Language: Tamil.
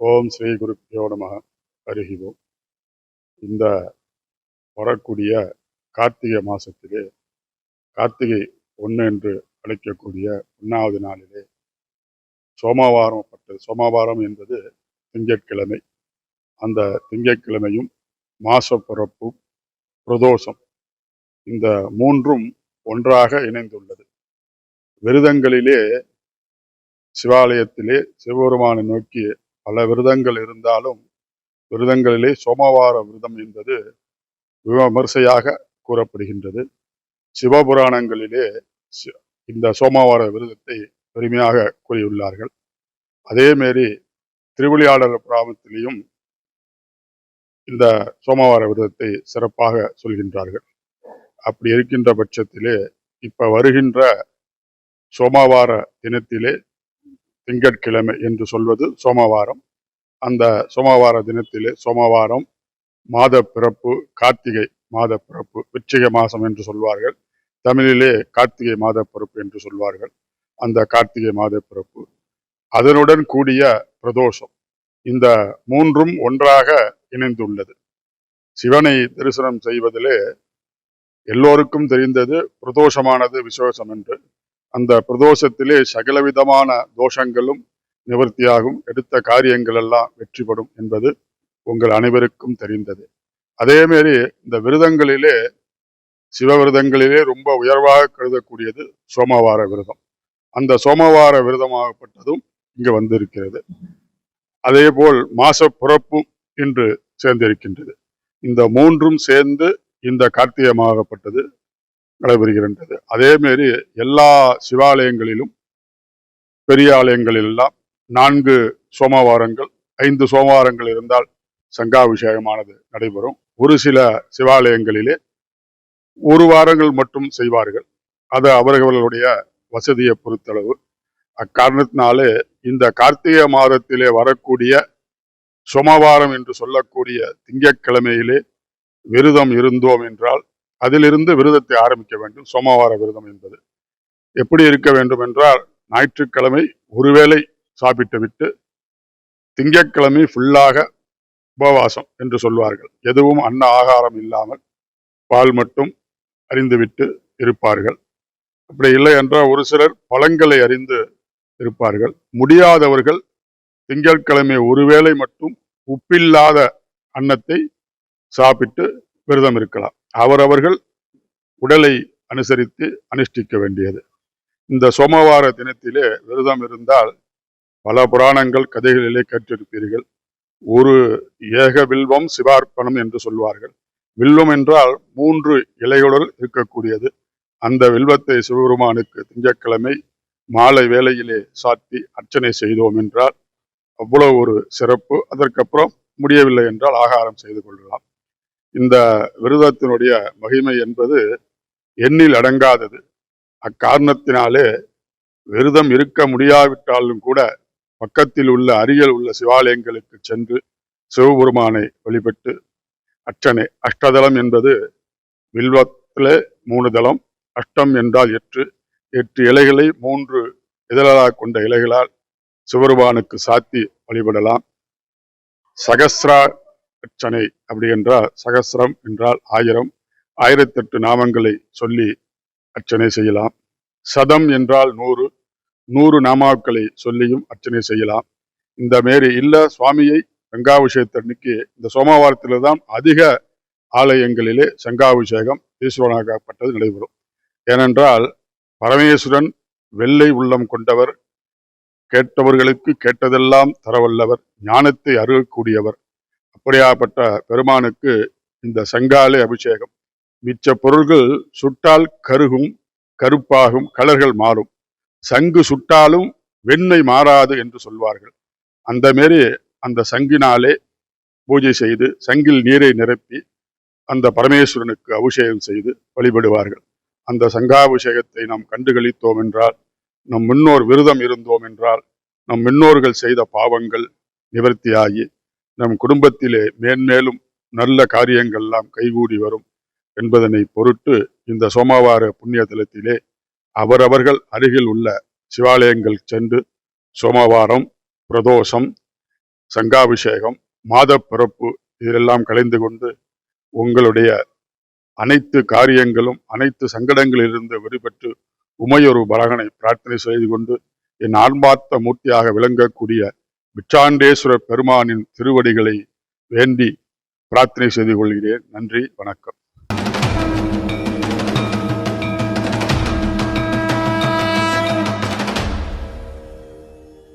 ஓம் ஸ்ரீ குருப்பியோ நம அருகிவோம் இந்த வரக்கூடிய கார்த்திகை மாதத்திலே கார்த்திகை ஒன்று என்று அழைக்கக்கூடிய ஒன்றாவது நாளிலே சோமவாரம் பட்டது. சோமவாரம் என்பது திங்கட்கிழமை. அந்த திங்கட்கிழமையும் மாசப்பிறப்பும் பிரதோஷம். இந்த மூன்றும் ஒன்றாக இணைந்துள்ளது. விரதங்களிலே சிவாலயத்திலே சிவபெருமானை நோக்கி பல விரதங்கள் இருந்தாலும் விரதங்களிலே சோமவார விரதம் என்பது விமர்சையாக கூறப்படுகின்றது. சிவபுராணங்களிலே இந்த சோமவார விரதத்தை பெருமையாக கூறியுள்ளார்கள். அதேமாரி திருவிளையாடல் பிராமத்திலையும் இந்த சோமவார விரதத்தை சிறப்பாக சொல்கின்றார்கள். அப்படி இருக்கின்ற பட்சத்திலே இப்ப வருகின்ற சோமவார தினத்திலே திங்கட்கிழமை என்று சொல்வது சோமவாரம். அந்த சோமவார தினத்திலே சோமவாரம் மாத பிறப்பு கார்த்திகை மாத பிறப்பு விச்சிக மாதம் என்று சொல்வார்கள். தமிழிலே கார்த்திகை மாத பிறப்பு என்று சொல்வார்கள். அந்த கார்த்திகை மாத பிறப்பு அதனுடன் கூடிய பிரதோஷம். இந்த மூன்றும் ஒன்றாக இணைந்துள்ளது. சிவனை தரிசனம் செய்வதிலே எல்லோருக்கும் தெரிந்தது பிரதோஷமானது விசேஷம் என்று. அந்த பிரதோஷத்திலே சகலவிதமான தோஷங்களும் நிவர்த்தியாகும். எடுத்த காரியங்கள் எல்லாம் வெற்றிப்படும் என்பது உங்கள் அனைவருக்கும் தெரிந்தது. அதேமாரி இந்த விரதங்களிலே சிவ விரதங்களிலே ரொம்ப உயர்வாக கருதக்கூடியது சோமவார விரதம். அந்த சோமவார விரதமாகப்பட்டதும் இங்கு வந்திருக்கிறது. அதே போல் மாச பிறப்பும் இன்று சேர்ந்திருக்கின்றது. இந்த மூன்றும் சேர்ந்து இந்த கார்த்திகமாகப்பட்டது நடைபெறுகின்றது. அதேமாரி எல்லா சிவாலயங்களிலும் பெரிய ஆலயங்களிலெல்லாம் நான்கு சோமவாரங்கள் ஐந்து சோமவாரங்கள் இருந்தால் சங்காபிஷேகமானது நடைபெறும். ஒரு சில சிவாலயங்களிலே ஒரு வாரங்கள் மட்டும் செய்வார்கள். அது அவர்களுடைய வசதியை பொறுத்தளவு. அக்காரணத்தினாலே இந்த கார்த்திகை மாதத்திலே வரக்கூடிய சோமவாரம் என்று சொல்லக்கூடிய திங்கட்கிழமையிலே விரதம் இருந்தோம் என்றால் அதிலிருந்து விரதத்தை ஆரம்பிக்க வேண்டும். சோமவார விரதம் என்பது. எப்படி இருக்க வேண்டும் என்றால் ஞாயிற்றுக்கிழமை ஒருவேளை சாப்பிட்டு விட்டு திங்கட்கிழமை ஃபுல்லாக உபவாசம் என்று சொல்வார்கள். எதுவும் அன்ன ஆகாரம் இல்லாமல் பால் மட்டும் அறிந்துவிட்டு இருப்பார்கள். அப்படி இல்லை என்றால் ஒரு சிலர் பழங்களை அறிந்து இருப்பார்கள். முடியாதவர்கள் திங்கட்கிழமை ஒருவேளை மட்டும் உப்பில்லாத அன்னத்தை சாப்பிட்டு விரதம் இருக்கலாம். அவரவர்கள் உடலை அனுசரித்து அனுஷ்டிக்க வேண்டியது. இந்த சோமவார தினத்திலே விரதம் இருந்தால் பல புராணங்கள் கதைகளிலே கேட்டிருப்பீர்கள். ஒரு ஏக வில்வம் சிவார்ப்பணம் என்று சொல்வார்கள். வில்வம் என்றால் மூன்று இலைகளுடன் இருக்கக்கூடியது. அந்த வில்வத்தை சிவபெருமானுக்கு திங்கட்கிழமை மாலை வேளையிலே சாத்தி அர்ச்சனை செய்தோம் என்றால் அவ்வளவு ஒரு சிறப்பு. அதற்கப்புறம் முடியவில்லை என்றால் ஆகாரம் செய்து கொள்ளலாம். இந்த விரதத்தினுடைய மகிமை என்பது எண்ணில் அடங்காதது. அக்காரணத்தினாலே விரதம் இருக்க முடியாவிட்டாலும் கூட பக்கத்தில் உள்ள அருகில் உள்ள சிவாலயங்களுக்கு சென்று சிவபெருமானை வழிபட்டு அச்சனை அஷ்டதளம் என்பது வில்வத்திலே மூணு தளம் அஷ்டம் என்றால் எட்டு. எட்டு இலைகளை மூன்று இதழாக கொண்ட இலைகளால் சிவபெருமானுக்கு சாத்தி வழிபடலாம். சகசிரா அர்ச்சனை அப்படி என்றால் சகஸ்ரம் என்றால் ஆயிரம். ஆயிரத்தெட்டு நாமங்களை சொல்லி அர்ச்சனை செய்யலாம். சதம் என்றால் நூறு. நூறு நாமாக்களை சொல்லியும் அர்ச்சனை செய்யலாம். இந்த மாரி இல்லை சுவாமியை சங்காபிஷேகத்தன்னைக்கு இந்த சோமவாரத்தில் தான் அதிக ஆலயங்களிலே சங்காபிஷேகம் ஈஸ்வரனாகப்பட்டது நடைபெறும். ஏனென்றால் பரமேஸ்வரன் வெள்ளை உள்ளம் கொண்டவர். கேட்டவர்களுக்கு கேட்டதெல்லாம் தரவல்லவர். ஞானத்தை அருகக்கூடியவர். அப்படியாப்பட்ட பெருமானுக்கு இந்த சங்காலை அபிஷேகம். மிச்ச பொருள்கள் சுட்டால் கருகும் கருப்பாகும் கலர்கள் மாறும். சங்கு சுட்டாலும் வெண்ணை மாறாது என்று சொல்வார்கள். அந்த மாரி அந்த சங்கினாலே பூஜை செய்து சங்கில் நீரை நிரப்பி அந்த பரமேஸ்வரனுக்கு அபிஷேகம் செய்து வழிபடுவார்கள். அந்த சங்காபிஷேகத்தை நாம் கண்டுகளித்தோம் என்றால் நம் முன்னோர் விரதம் இருந்தோம் என்றால் நம் முன்னோர்கள் செய்த பாவங்கள் நிவர்த்தியாகி நம் குடும்பத்திலே மேன்மேலும் நல்ல காரியங்கள்லாம் கைகூடி வரும் என்பதனை பொருட்டு இந்த சோமவார புண்ணிய தலத்திலே அவரவர்கள் அருகில் உள்ள சிவாலயங்கள் சென்று சோமவாரம் பிரதோஷம் சங்காபிஷேகம் மாதப்பிறப்பு இதிலெல்லாம் கலந்து கொண்டு உங்களுடைய அனைத்து காரியங்களும் அனைத்து சங்கடங்களிலிருந்து விடுபட்டு உமையொரு பலகனை பிரார்த்தனை செய்து கொண்டு என் ஆன்மார்த்த மூர்த்தியாக விளங்கக்கூடிய பிச்சாண்டேஸ்வரர் பெருமானின் திருவடிகளை வேண்டி பிரார்த்தனை செய்து கொள்கிறேன். நன்றி வணக்கம்.